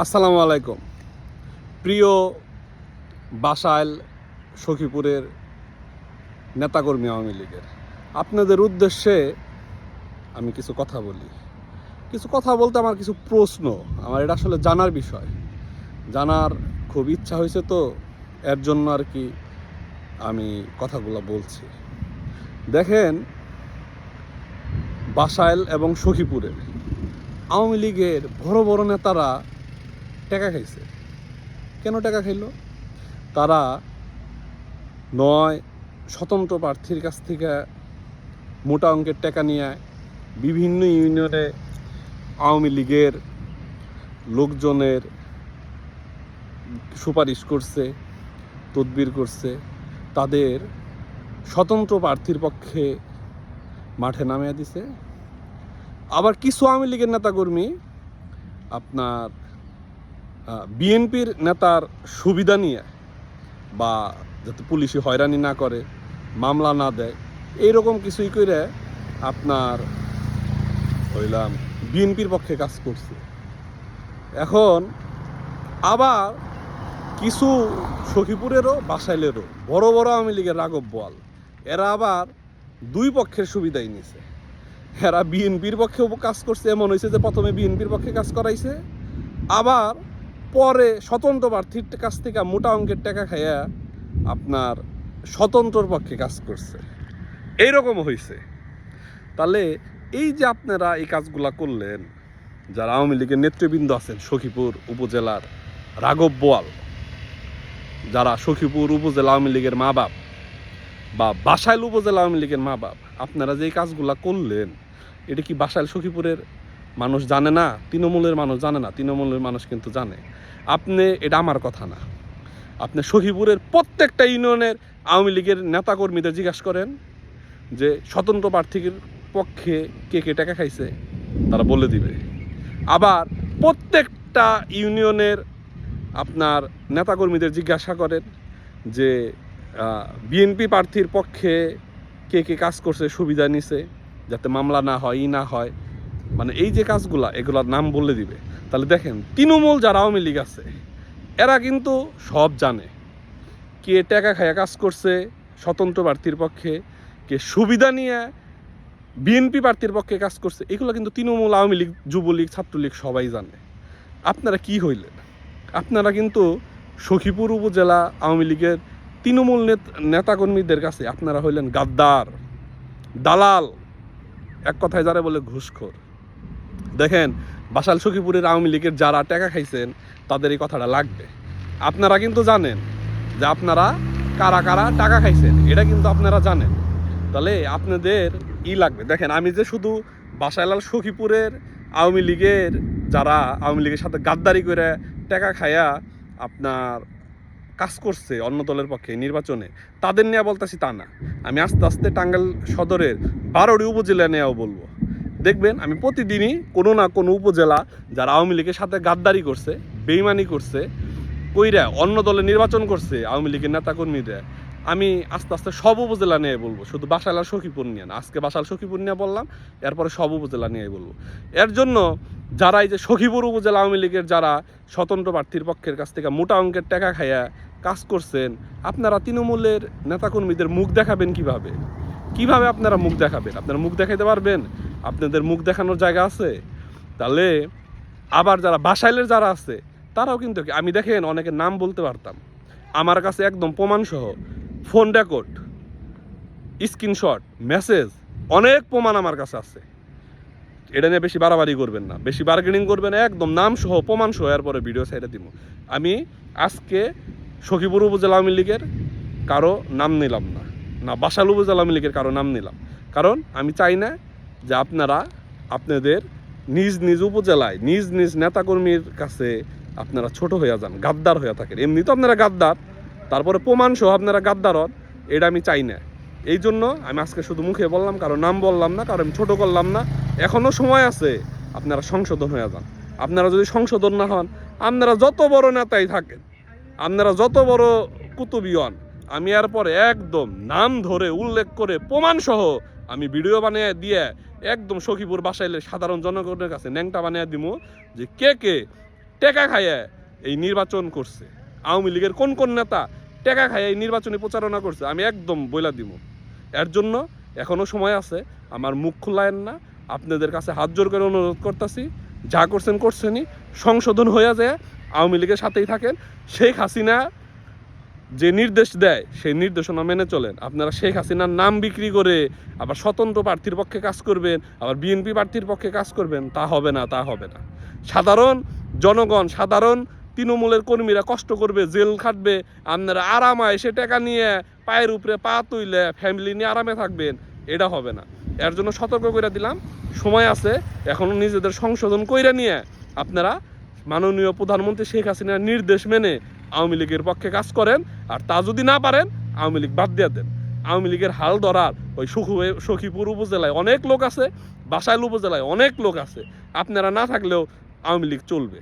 আসসালামু আলাইকুম। প্রিয় বাসাইল সখীপুরের নেতাকর্মী আওয়ামী লীগের, আপনাদের উদ্দেশ্যে আমি কিছু কথা বলি। কিছু কথা বলতে আমার কিছু প্রশ্ন, আমার এটা আসলে জানার বিষয়। জানার খুব ইচ্ছা হয়েছে তো, এর জন্য আর কি আমি কথাগুলো বলছি। দেখেন, বাসাইল এবং সখীপুরের আওয়ামী লীগের বড় বড় নেতারা টাকা খাইছে। কেন টাকা খাইল? তারা নয় স্বতন্ত্র প্রার্থীর কাছ থেকে মোটা অঙ্কের টাকা নিয়ে বিভিন্ন ইউনিয়নে আওয়ামী লীগের লোকজনের সুপারিশ করছে, তদবির করছে। তাদের স্বতন্ত্র প্রার্থীর পক্ষে মাঠে নামিয়ে দিছে। আবার কিছু আওয়ামী লীগের নেতাকর্মী আপনার বিএনপির নেতার সুবিধা নিয়ে বা যাতে পুলিশে হয়রানি না করে, মামলা না দেয়, এইরকম কিছুই করে আপনার হইলাম বিএনপির পক্ষে কাজ করছে। এখন আবার কিছু সখীপুরেরও, বাসাইলেরও, বড় বড় আওয়ামী লীগের রাঘব বোয়াল, এরা আবার দুই পক্ষের সুবিধাই নিছে। এরা বিএনপির পক্ষেও কাজ করছে, এমন হয়েছে যে প্রথমে বিএনপির পক্ষে কাজ করাইছে, আবার পরে স্বতন্ত্র প্রার্থীর কাছ থেকে মোটা অঙ্কের টাকা খাইয়া আপনার স্বতন্ত্রর পক্ষে কাজ করছে। এইরকম হয়েছে তাহলে এই যে আপনারা এই কাজগুলা করলেন, যারা আওয়ামী লীগের নেতৃবৃন্দ আছেন সখীপুর উপজেলার রাঘব বোয়াল, যারা সখীপুর উপজেলা আওয়ামী লীগের মা বাপ বা বাসাইল উপজেলা আওয়ামী লীগের মা বাপ, আপনারা যে কাজগুলা করলেন, এটা কি বাসাইল সখীপুরের মানুষ জানে না, তৃণমূলের মানুষ জানে না, তৃণমূলের মানুষ কিন্তু জানে। আপনি, এটা আমার কথা না। আপনি সখীপুরের প্রত্যেকটা ইউনিয়নের আওয়ামী লীগের নেতাকর্মীদের জিজ্ঞাসা করেন যে, স্বতন্ত্র প্রার্থীর পক্ষে কে কে টাকা খাইছে? তারা বলে দিবে। আবার প্রত্যেকটা ইউনিয়নের আপনার নেতাকর্মীদের জিজ্ঞাসা করেন যে বিএনপি প্রার্থীর পক্ষে কে কে কাজ করছে, সুবিধা নিছে, যাতে মামলা না হয়, ই না হয়। মানে এই যে কাজগুলা, এগুলার নাম বলে দিবে। তাহলে দেখেন, তৃণমূল যারা আওয়ামী লীগ আছে, এরা কিন্তু সব জানে কে টাকা খায়া কাজ করছে, স্বতন্ত্র প্রার্থীর পক্ষে, কে সুবিধা নিয়ে বিএনপি প্রার্থীর পক্ষে কাজ করছে, এগুলো কিন্তু তৃণমূল, আওয়ামী লীগ, যুবলীগ, ছাত্রলীগ সবাই জানে। আপনারা কি হইলেন? আপনারা কিন্তু সখীপুর উপজেলা আওয়ামী লীগের তৃণমূল নেতাকর্মীদের কাছে আপনারা হইলেন গাদ্দার, দালাল, এক কথায় যারা বলে ঘুষখোর। দেখেন, বাসাল সখীপুরের আওয়ামী লীগের যারা টাকা খাইছেন, তাদের এই কথাটা লাগবে। আপনারা কিন্তু জানেন যে আপনারা কারা কারা টাকা খাইছেন, এটা কিন্তু আপনারা জানেন। তাহলে আপনাদের ই লাগবে। দেখেন, আমি যে শুধু বাসাইলাল সখীপুরের আওয়ামী লীগের যারা আওয়ামী লীগের সাথে গাদ্দারি করে টাকা খায়া আপনার কাজ করছে অন্য দলের পক্ষে নির্বাচনে, তাদের নিয়ে বলতেছি তা না। আমি আস্তে আস্তে টাঙ্গাইল সদরের বারোটি উপজেলা নিয়েও বলব। দেখবেন আমি প্রতিদিনই কোনো না কোনো উপজেলা যারা আওয়ামী লীগের সাথে গাদ্দারি করছে, বেইমানি করছে, কইরা অন্য দলে নির্বাচন করছে আওয়ামী লীগের নেতাকর্মীরা, আমি আস্তে আস্তে সব উপজেলা নিয়ে বলব। শুধু বাসাল আর সখীপুর নিয়ে না, আজকে বাসাল সখীপুর নিয়ে বললাম, এরপরে সব উপজেলা নিয়ে বলব। এর জন্য যারা এই যে সখীপুর উপজেলা আওয়ামী লীগের যারা স্বতন্ত্র প্রার্থীর পক্ষের কাছ থেকে মোটা অঙ্কের টাকা খাইয়া কাজ করছেন, আপনারা তৃণমূলের নেতাকর্মীদের মুখ দেখাবেন কীভাবে? কীভাবে আপনারা মুখ দেখাবেন? আপনারা মুখ দেখাইতে পারবেন? আপনাদের মুখ দেখানোর জায়গা আছে? তাহলে আবার যারা বাসাইলের যারা আছে, তারাও কিন্তু আমি দেখেন অনেকের নাম বলতে পারতাম। আমার কাছে একদম প্রমাণসহ ফোন রেকর্ড স্ক্রিনশট মেসেজ অনেক প্রমাণ আমার কাছে আছে। এটা নিয়ে বেশি বাড়াবাড়ি করবেন না। বেশি বার্গেনিং করবেন একদম নাম সহ প্রমাণ সহ এরপরে ভিডিও সাইডে দিব। আমি আজকে সখীপুর উপজেলা আওয়ামী লীগের কারও নাম নিলাম না। না বাসাল উপজেলা আওয়ামী লীগের কারও নাম নিলাম। কারণ আমি চাই না যে আপনারা আপনাদের নিজ নিজ উপজেলায়, নিজ নিজ নেতাকর্মীর কাছে আপনারা ছোট হয়ে যান, গাদ্দার হয়ে থাকেন। এমনি তো আপনারা গাদ্দার, তারপরে প্রমাণ সহ আপনারা গাদ্দার হন, এটা আমি চাই না। এই জন্য আমি আজকে শুধু মুখে বললাম, কারও নাম বললাম না, কারও আমি ছোটো করলাম না। এখনও সময় আছে, আপনারা সংশোধন হয়ে যান। আপনারা যদি সংশোধন না হন, আপনারা যত বড় নেতাই থাকেন, আপনারা যত বড় কুতুবী হন, আমি এরপরে একদম নাম ধরে উল্লেখ করে প্রমাণ সহ আমি ভিডিও বানিয়ে দিয়ে একদম সখীপুর বাসাইলে সাধারণ জনগণের কাছে ন্যাংটা বানিয়ে দিব যে কে কে টেকা খাইয়ে এই নির্বাচন করছে। আওয়ামী লীগের কোন কোন নেতা টেকা খাইয়ে এই নির্বাচনী প্রচারণা করছে, আমি একদম বইলা দিব এর জন্য এখনও সময় আছে, আমার মুখ খোলায়েন না, আপনাদের কাছে হাত জোর করে অনুরোধ করতেছি, যা করছেন করছেনই। সংশোধন হয়ে যায়, আওয়ামী লীগের সাথেই থাকেন। শেখ হাসিনা যে নির্দেশ দেয়, সেই নির্দেশনা মেনে চলেন। আপনারা শেখ হাসিনার নাম বিক্রি করে আবার স্বতন্ত্র প্রার্থীর পক্ষে কাজ করবেন, আবার বিএনপি প্রার্থীর পক্ষে কাজ করবেন, তা হবে না, তা হবে না। সাধারণ জনগণ, সাধারণ তৃণমূলের কর্মীরা কষ্ট করবে, জেল খাটবে, আপনারা আরামে এসে টাকা নিয়ে পায়ের উপরে পা তুইলে ফ্যামিলি নিয়ে আরামে থাকবেন, এটা হবে না। এর জন্য সতর্ক করে দিলাম, সময় আছে, এখনও নিজেদের সংশোধন কইরা নিয়ে আপনারা মাননীয় প্রধানমন্ত্রী শেখ হাসিনার নির্দেশ মেনে আওয়ামী লীগের পক্ষে কাজ করেন আর তা যদি না পারেন, আওয়ামী লীগ বাদ দিয়ে দেন। আওয়ামী লীগের হাল ধরার ওই সুখু সখীপুর উপজেলায় অনেক লোক আছে, বাসাইল উপজেলায় অনেক লোক আছে। আপনারা না থাকলেও আওয়ামী লীগ চলবে।